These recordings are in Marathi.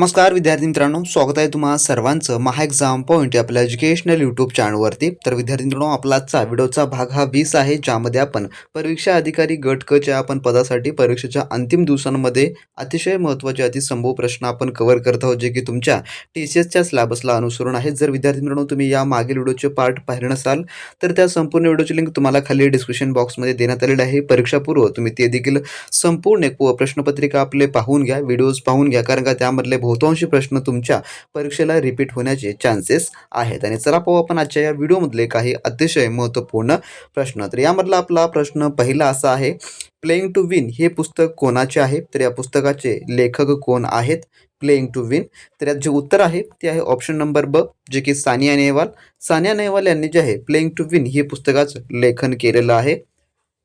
नमस्कार विद्यार्थी मित्रांनो. स्वागत आहे तुम्हा सर्वांचं महा एक्झाम पॉईंट आपल्या एज्युकेशनल यूट्यूब चॅनलवरती तर विद्यार्थी मित्रांनो आपला आजचा व्हिडिओचा भाग हा वीस आहे ज्यामध्ये आपण परीक्षा अधिकारी गट कच्या आपण पदासाठी परीक्षेच्या अंतिम दिवसांमध्ये अतिशय महत्त्वाचे अतिसंभव प्रश्न आपण कव्हर करत आहोत जे की तुमच्या टी सी एसच्या सिलेबसला अनुसरून आहेत. जर विद्यार्थी मित्रांनो तुम्ही या मागील व्हिडिओचे पार्ट पाहिले नसाल तर त्या संपूर्ण व्हिडिओची लिंक तुम्हाला खाली डिस्क्रिप्शन बॉक्समध्ये देण्यात आलेली आहे. परीक्षापूर्व तुम्ही ते देखील संपूर्ण एक प्रश्नपत्रिका आपले पाहून घ्या व्हिडिओज पाहून घ्या कारण का त्यामधले बहुतांशी प्रश्न तुमच्या परीक्षेला रिपीट होण्याचे चान्सेस आहेत. आणि चला पाहू आपण आजच्या या व्हिडिओमधले काही अतिशय महत्त्वपूर्ण प्रश्न. तर यामधला आपला प्रश्न पहिला असा आहे प्लेइंग टू विन हे पुस्तक कोणाचे आहे? तर या पुस्तकाचे लेखक कोण आहेत? प्लेइंग टू विन तर यात जे उत्तर आहे ते आहे ऑप्शन नंबर ब जे की सानिया नेहवाल. सानिया नेहवाल यांनी जे आहे प्लेइंग टू विन हे पुस्तकाचं लेखन केलेलं आहे.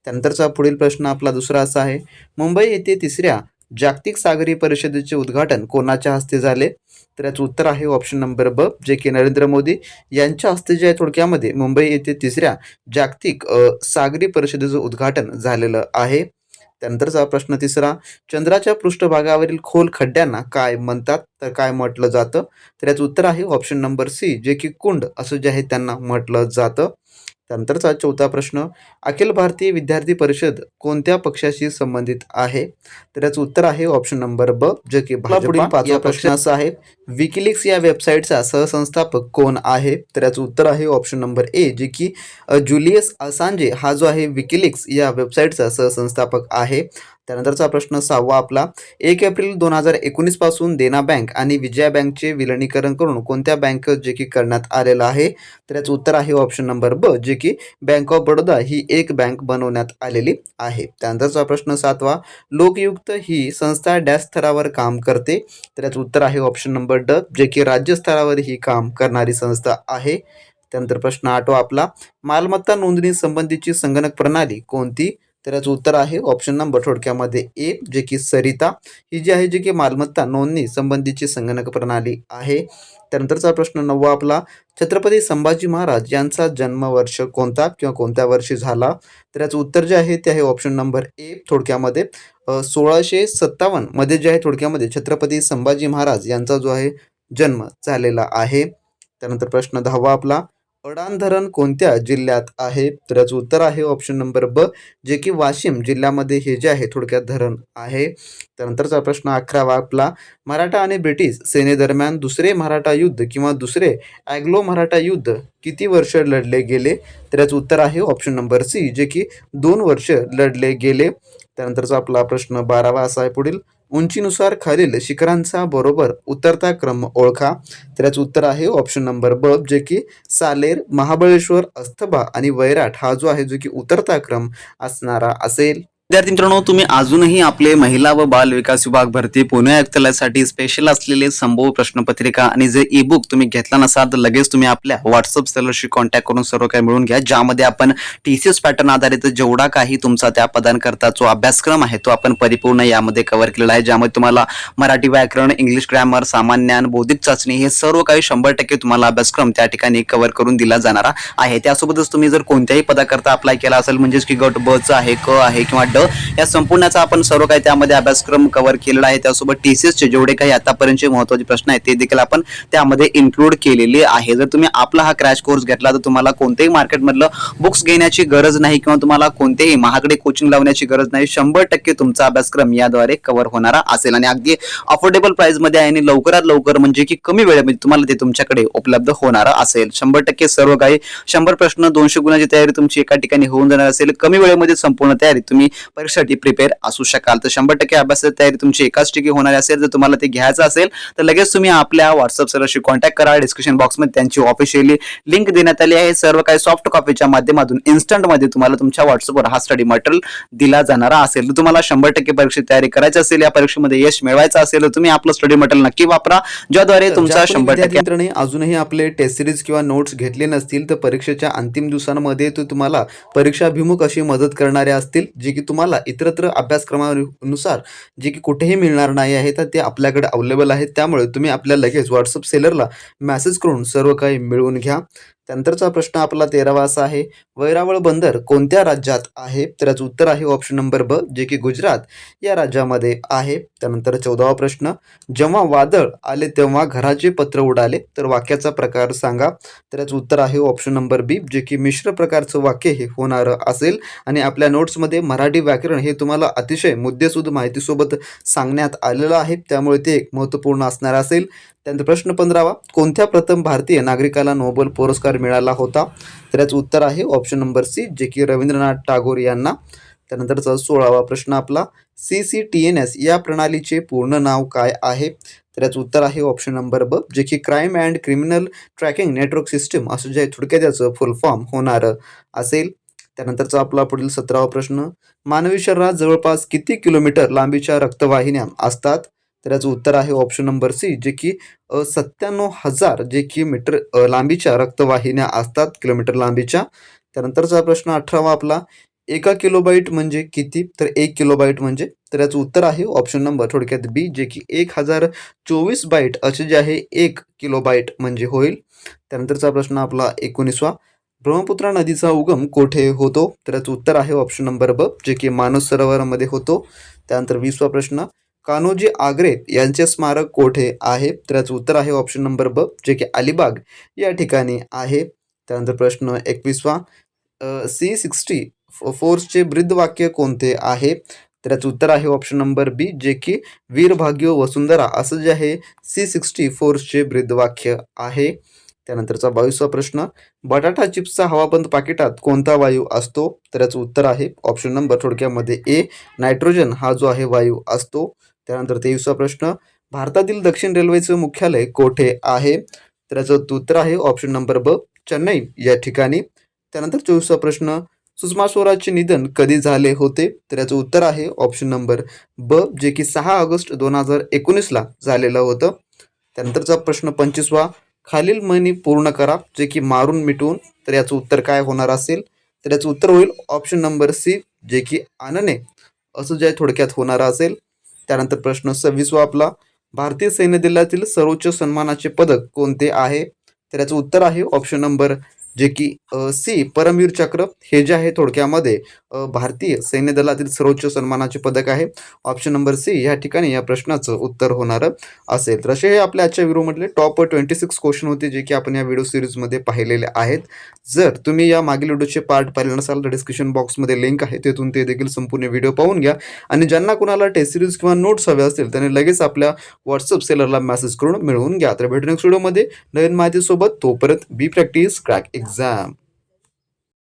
त्यानंतरचा पुढील प्रश्न आपला दुसरा असा आहे मुंबई येथे तिसऱ्या जागतिक सागरी परिषदेचे उद्घाटन कोणाच्या हस्ते झाले? तर याचं उत्तर आहे ऑप्शन नंबर ब जे की नरेंद्र मोदी यांच्या हस्ते जे आहे थोडक्यामध्ये. मुंबई येथे तिसऱ्या जागतिक सागरी परिषदेचं उद्घाटन झालेलं आहे. त्यानंतरचा प्रश्न तिसरा चंद्राच्या पृष्ठभागावरील खोल खड्ड्यांना काय म्हणतात? तर काय म्हटलं जातं? तर याचं उत्तर आहे ऑप्शन नंबर सी जे की कुंड असं जे आहे त्यांना म्हटलं जातं. त्यानंतरचा चौथा प्रश्न अखिल भारतीय विद्यार्थी परिषद कोणत्या पक्षाशी संबंधित आहे? तर याचं उत्तर आहे ऑप्शन नंबर ब जे की पुढील पाचवा प्रश्न असा आहे विकिलिक्स या वेबसाईटचा सहसंस्थापक कोण आहे? तर याचं उत्तर आहे ऑप्शन नंबर ए जे की जुलियस असांजे हा जो आहे विकिलिक्स या वेबसाईटचा सहसंस्थापक आहे. त्यानंतरचा प्रश्न सहावा आपला. एक एप्रिल दोन हजार एकोणीसपासून देना बँक आणि विजया बँकचे विलनीकरण करून कोणत्या बँक जे की करण्यात आलेलं आहे? तर याचं उत्तर आहे ऑप्शन नंबर ब जे की बँक ऑफ बडोदा ही एक बँक बनवण्यात आलेली आहे. त्यानंतरचा प्रश्न सातवा. लोकयुक्त ही संस्था डॅश स्तरावर काम करते? तर याचं उत्तर आहे ऑप्शन नंबर ड जे की राज्यस्तरावर ही काम करणारी संस्था आहे. त्यानंतर प्रश्न आठवा आपला. मालमत्ता नोंदणी संबंधीची संगणक प्रणाली कोणती? तर याचं उत्तर आहे ऑप्शन नंबर थोडक्यामध्ये ए जे की सरिता. ही जी आहे जी की मालमत्ता नोंदणी संबंधीची संगणक प्रणाली आहे. त्यानंतरचा प्रश्न नववा आपला. छत्रपती संभाजी महाराज यांचा जन्मवर्ष कोणता किंवा कोणत्या वर्षी झाला? तर याचं उत्तर जे आहे ते आहे ऑप्शन नंबर ए थोडक्यामध्ये. सोळाशे सत्तावन्नमध्ये जे आहे थोडक्यामध्ये छत्रपती संभाजी महाराज यांचा जो आहे जन्म झालेला आहे. त्यानंतर प्रश्न दहावा आपला अडाण धरण कोणत्या जिल्ह्यात आहे? तर याचं उत्तर आहे ऑप्शन नंबर ब जे की वाशिम जिल्ह्यामध्ये हे जे आहे थोडक्यात धरण आहे. त्यानंतरचा प्रश्न अकरावा आपला मराठा आणि ब्रिटिश सेनेदरम्यान दुसरे मराठा युद्ध किंवा दुसरे ॲग्लो मराठा युद्ध किती वर्ष लढले गेले? तर याचं उत्तर आहे ऑप्शन नंबर सी जे की दोन वर्ष लढले गेले. त्यानंतरचा आपला प्रश्न बारावा असा आहे पुढील. उंचीनुसार खालील शिखरांचा बरोबर उतरता क्रम ओळखा. तर याचं उत्तर आहे ऑप्शन नंबर ब जे की सालेर महाबळेश्वर अस्थबा आणि वैराट हा जो आहे जो की उतरता क्रम असणारा असेल. विद्यार्थी मित्रांनो तुम्ही अजूनही आपले महिला व बाल विकास विभाग भरती पुणे आयुक्तालयासाठी स्पेशल असलेले संभव प्रश्नपत्रिका आणि जे ई बुक तुम्ही घेतला नसाल तर लगेच तुम्ही आपल्या व्हॉट्सअप सेलरशी कॉन्टॅक्ट करून सर्व काही मिळून घ्या. ज्यामध्ये आपण टी सी एस पॅटर्न आधारित जेवढा काही तुमचा त्या पदांकरता जो अभ्यासक्रम आहे तो आपण परिपूर्ण यामध्ये कव्हर केलेला आहे. ज्यामध्ये तुम्हाला मराठी व्याकरण इंग्लिश ग्रॅमर सामान्य ज्ञान बौद्धिक चाचणी हे सर्व काही शंभर टक्के तुम्हाला अभ्यासक्रम त्या ठिकाणी कव्हर करून दिला जाणारा आहे. त्यासोबतच तुम्ही जर कोणत्याही पदाकरता अप्लाय केला असेल म्हणजेच की गट ब आहे क आहे किंवा वाटतं. या संपूर्णाचा आपण सर्व काही त्यामध्ये अभ्यासक्रम कव्हर केलेला आहे. त्यासोबत टी सी एसचे जेवढे काही आतापर्यंतचे महत्त्वाचे प्रश्न आहेत ते देखील आपण त्यामध्ये इन्क्लूड केलेले आहे. जर तुम्ही आपला हा क्रॅश कोर्स घेतला तर तुम्हाला कोणत्याही मार्केटमधलं बुक्स घेण्याची गरज नाही किंवा तुम्हाला कोणतेही महागडे कोचिंग लावण्याची गरज नाही. शंभर टक्के तुमचा अभ्यासक्रम याद्वारे कव्हर होणारा असेल. आणि अगदी अफोर्डेबल प्राइसमध्ये आहे आणि लवकरात लवकर म्हणजे की कमी वेळेमध्ये तुम्हाला ते तुमच्याकडे उपलब्ध होणार असेल. शंभर टक्के सर्व काही शंभर प्रश्न दोनशे गुणाची तयारी तुमची एका ठिकाणी होऊन जाणार असेल. कमी वेळेमध्ये संपूर्ण तयारी तुम्ही परीक्षेसाठी प्रिपेअर असू शकाल. तर शंभर टक्के अभ्यासाची तयारी तुमची एकाच ठिकाणी होणार असेल. जर तुम्हाला ते घ्यायचं असेल तर लगेच तुम्ही आपल्या व्हॉट्सअप सरशी कॉन्टॅक्ट करा. डिस्क्रिप्शन बॉक्समध्ये त्यांची ऑफिशियली लिंक देण्यात आली आहे. सर्व काही सॉफ्ट कॉपीच्या माध्यमातून इन्स्टंटमध्ये तुम्हाला तुमच्या व्हॉट्सअपवर हा स्टडी मटेरियल दिला जाणारा असेल. तर तुम्हाला शंभर टक्के परीक्षेची तयारी करायची असेल या परीक्षेमध्ये यश मिळवायचं असेल तर तुम्ही आपलं स्टडी मटेरियल नक्की वापरा ज्याद्वारे तुमचा शंभर टक्के अजूनही आपले टेस्ट सिरीज किंवा नोट्स घेतले नसतील तर परीक्षेच्या अंतिम दिवसांमध्ये तो तुम्हाला परीक्षाभिमुख अशी मदत करणारे असतील जे की तुम्हाला इतरत्र अभ्यासक्रमानुसार जे की कुठेही मिळणार नाही आहे तर ते आपल्याकडे अवेलेबल आहेत. त्यामुळे तुम्ही आपल्या लगेच व्हॉट्सअप सेलरला मॅसेज करून सर्व काही मिळवून घ्या. त्यानंतरचा प्रश्न आपला तेरावा असा आहे वैरावळ बंदर कोणत्या राज्यात आहे? तर याचं उत्तर आहे ऑप्शन नंबर ब जे की गुजरात या राज्यामध्ये आहे. त्यानंतर चौदावा प्रश्न जेव्हा वादळ आले तेव्हा घराचे पत्र उडाले तर वाक्याचा प्रकार सांगा. तर याचं उत्तर आहे ऑप्शन नंबर बी जे की मिश्र प्रकारचं वाक्य हे होणारं असेल. आणि आपल्या नोट्समध्ये मराठी व्याकरण हे तुम्हाला अतिशय मुद्देसूद माहितीसोबत सांगण्यात आलेलं आहे. त्यामुळे ते एक महत्त्वपूर्ण असणार असेल. त्यानंतर प्रश्न पंधरावा कोणत्या प्रथम भारतीय नागरिकाला नोबेल पुरस्कार मिळाला होता. तर याचं उत्तर आहे ऑप्शन नंबर सी जे की रवींद्रनाथ टागोर यांना. त्यानंतरचा सोळावा प्रश्न आपला C C T N S या प्रणालीचे पूर्ण नाव काय आहे? तर याचं उत्तर आहे ऑप्शन नंबर ब जे की crime and criminal tracking network system असं जे थोडक्यात याचं फुल फॉर्म होणार असेल. त्यानंतरचा आपला पुढील सतरावा प्रश्न मानवी शरीरात जवळपास किती किलोमीटर लांबीच्या रक्तवाहिन्या असतात? तर याचं उत्तर आहे ऑप्शन नंबर सी जे की सत्त्याण्णव हजार जे की मीटर लांबीच्या रक्तवाहिन्या असतात किलोमीटर लांबीच्या. त्यानंतरचा प्रश्न अठरावा आपला एका किलोबाईट म्हणजे किती? तर एक किलोबाईट म्हणजे तर याचं उत्तर आहे ऑप्शन नंबर थोडक्यात बी जे की एक हजार चोवीस बाईट असे जे आहे एक किलोबाईट म्हणजे होईल. त्यानंतरचा प्रश्न आपला एकोणीसवा ब्रह्मपुत्रा नदीचा उगम कोठे होतो? तर याचं उत्तर आहे ऑप्शन नंबर ब जे की मानस सरोवरामध्ये होतो. त्यानंतर वीसवा प्रश्न कान्होजी आग्रे यांचे स्मारक कोठे आहे? तर याचं उत्तर आहे ऑप्शन नंबर ब जे की अलिबाग या ठिकाणी आहे. त्यानंतर प्रश्न एकवीसवा सी सिक्स्टी फोर्सचे ब्रीदवाक्य कोणते आहे? तर याचं उत्तर आहे ऑप्शन नंबर बी जे की वीरभाग्य वसुंधरा असं जे आहे सी सिक्स्टी फोर्सचे ब्रीदवाक्य आहे. त्यानंतरचा बावीसवा प्रश्न बटाटा चिप्सचा हवाबंद पाकिटात कोणता वायू असतो? तर याचं उत्तर आहे ऑप्शन नंबर थोडक्यामध्ये ए नायट्रोजन हा जो आहे वायू असतो. त्यानंतर तेवीसवा प्रश्न भारतातील दक्षिण रेल्वेचं मुख्यालय कोठे आहे? तर याचं उत्तर आहे ऑप्शन नंबर ब चेन्नई. या ठिकाणी. त्यानंतर चोवीसवा प्रश्न सुषमा स्वराजचे निधन कधी झाले होते? तर याचं उत्तर आहे ऑप्शन नंबर ब जे की सहा ऑगस्ट दोन हजार एकोणीसला झालेलं होतं. त्यानंतरचा प्रश्न पंचवीसवा खालील म्हणी पूर्ण करा जे की मारून मिटवून. तर याचं उत्तर काय होणार असेल? तर याचं उत्तर होईल ऑप्शन नंबर सी जे की आनने असं जे थोडक्यात होणार असेल. त्यानंतर प्रश्न सव्वीसवा आपला. भारतीय सैन्य दलातील सर्वोच्च सन्मानाचे पदक कोणते आहे? तर याचं उत्तर आहे ऑप्शन नंबर जे की सी परमवीर चक्र हे जे आहे थोडक्यामध्ये भारतीय सैन्य दलातील सर्वोच्च सन्मानाचे पदक आहे. ऑप्शन नंबर सी या ठिकाणी या प्रश्नाचं उत्तर होणार असेल. तर असे हे आपल्या आजच्या व्हिडिओमधले टॉप ट्वेंटी सिक्स क्वेश्चन होते जे की आपण या व्हिडिओ सिरीजमध्ये पाहिलेले आहेत. जर तुम्ही या मागील व्हिडिओचे पार्ट पाहिले नसाल तर डिस्क्रिप्शन बॉक्समध्ये लिंक आहे. तिथून ते देखील संपूर्ण व्हिडिओ पाहून घ्या. आणि ज्यांना कुणाला टेस्ट सिरीज किंवा नोट्स हवे असतील त्यांनी लगेच आपल्या व्हॉट्सअप सेलरला मेसेज करून मिळवून घ्या. तर भेटू नेक्स्ट व्हिडिओमध्ये नवीन माहितीसोबत तोपर्यंत बी प्रॅक्टिस क्रॅक एक्झाम